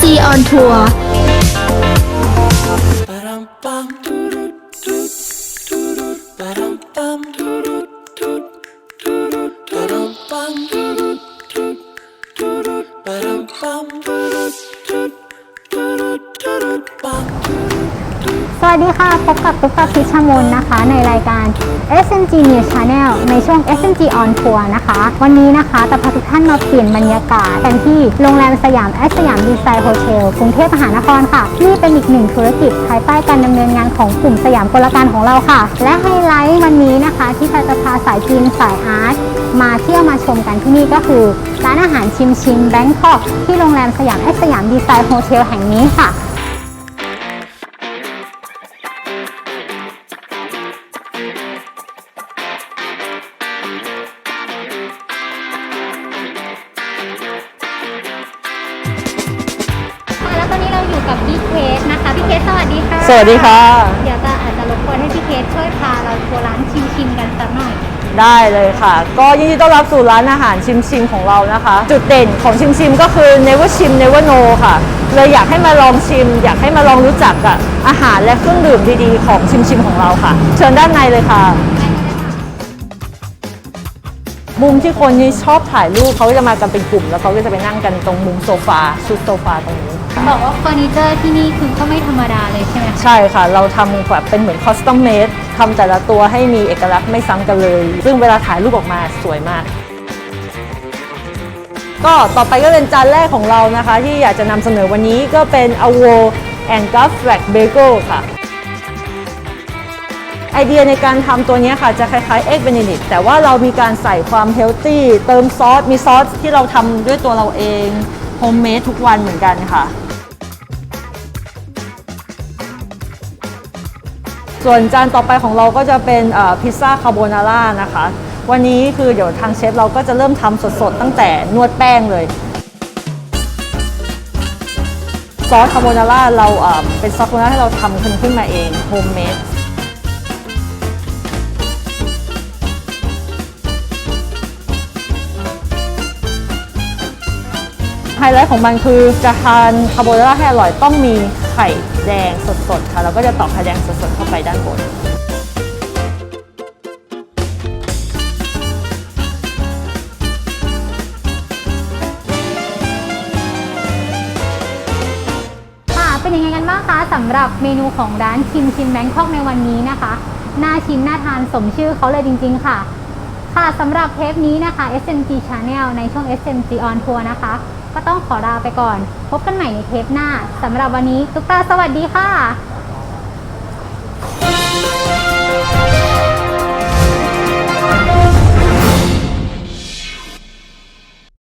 MG on Tour. วัสดีค่ะ พบกับตุ๊กตาพิชมนนะคะ ในรายการ SNG News Channel ในช่วง SNG on Tour นะคะ วันนี้นะคะจะพาทุกท่านมาเปลี่ยนบรรยากาศกันที่โรงแรมสยามแอสยามดีไซน์โฮเทลกรุงเทพมหานครค่ะ นี่เป็นอีกหนึ่งธุรกิจภายใต้การดำเนินงานของกลุ่มสยามกลการของเราค่ะ และไฮไลท์วันนี้นะคะ ที่เราจะพาสายจีนสายอาร์ตมาเที่ยวมาชมกันที่นี่ก็คือร้านอาหารชิมชิมแบงคอกที่โรงแรมสยามแอสยามดีไซน์โฮเทลแห่งนี้ค่ะ กับพี่เคสนะคะพี่เคสสวัสดีค่ะสวัสดีค่ะ เดี๋ยวจะอาจจะรบกวนให้พี่เคสช่วยพาเราทัวร์ร้านชิมชิมๆกันสักหน่อย ได้เลยค่ะ ก็ยินดีต้อนรับสู่ร้านอาหารชิมชิมของเรานะคะ จุดเด่นของชิมชิมก็คือ never ชิม never know ค่ะ เลยอยากให้มาลองชิม อยากให้มาลองรู้จักกับอาหารและเครื่องดื่มดีๆ ของชิมชิมของเราค่ะ เชิญด้านในเลยค่ะ มุมที่คนนี่ชอบถ่ายรูปเขาก็จะมากันเป็นกลุ่ม แล้วเขาก็จะไปนั่งกันตรงมุมโซฟาชุดโซฟาตรงนี้บอกว่าเฟอร์นิเจอร์ที่นี่คือก็ไม่ธรรมดาเลยใช่ไหมคะใช่ค่ะ เราทำแบบเป็นเหมือนคอสตอมเมดทำแต่ละตัวให้มีเอกลักษณ์ไม่ซ้ำกันเลย ซึ่งเวลาถ่ายรูปออกมาสวยมาก ก็ต่อไปก็เป็นจานแรกของเรานะคะ ที่อยากจะนำเสนอวันนี้ก็เป็น a w o and g u f r a g Bagel ค่ะไอเดียในการทำตัวนี้ค่ะจะคล้ายๆ Egg Benedict แต่ว่าเรามีการใส่ความเฮลตี้เติมซอส มีซอสที่เราทำด้วยตัวเราเองโฮมเมดทุกวันเหมือนกันค่ะ ส่วนจานต่อไปของเราก็จะเป็นพิซซ่าคาโบนาร่านะคะ วันนี้คือเดี๋ยวทางเชฟเราก็จะเริ่มทำสดๆ ตั้งแต่นวดแป้งเลยซอสคาโบนาร่าเราเป็นซอสคาโบนาร่าที่เราทำขึ้นมาเองโฮมเมด ไฮไลท์ของมันคือจะทานคาโบนาร่าให้อร่อยต้องมีไข่แดงสดๆค่ะแล้วก็จะตอกไข่แดงสดๆเข้าไปด้านบนค่ะเป็นยังไงกันบ้างคะสำหรับเมนูของร้านชิมชิมแบงคอกในวันนี้นะคะ น่าชิมน่าทานสมชื่อเขาเลยจริง ๆ ค่ะ ค่ะสำหรับเทปนี้นะคะ SMG Channel ในช่วง SMG on Tour นะคะ ก็ต้องขอลาไปก่อน พบกันใหม่ในเทปหน้าสำหรับวันนี้ตุ๊กตาสวัสดีค่ะ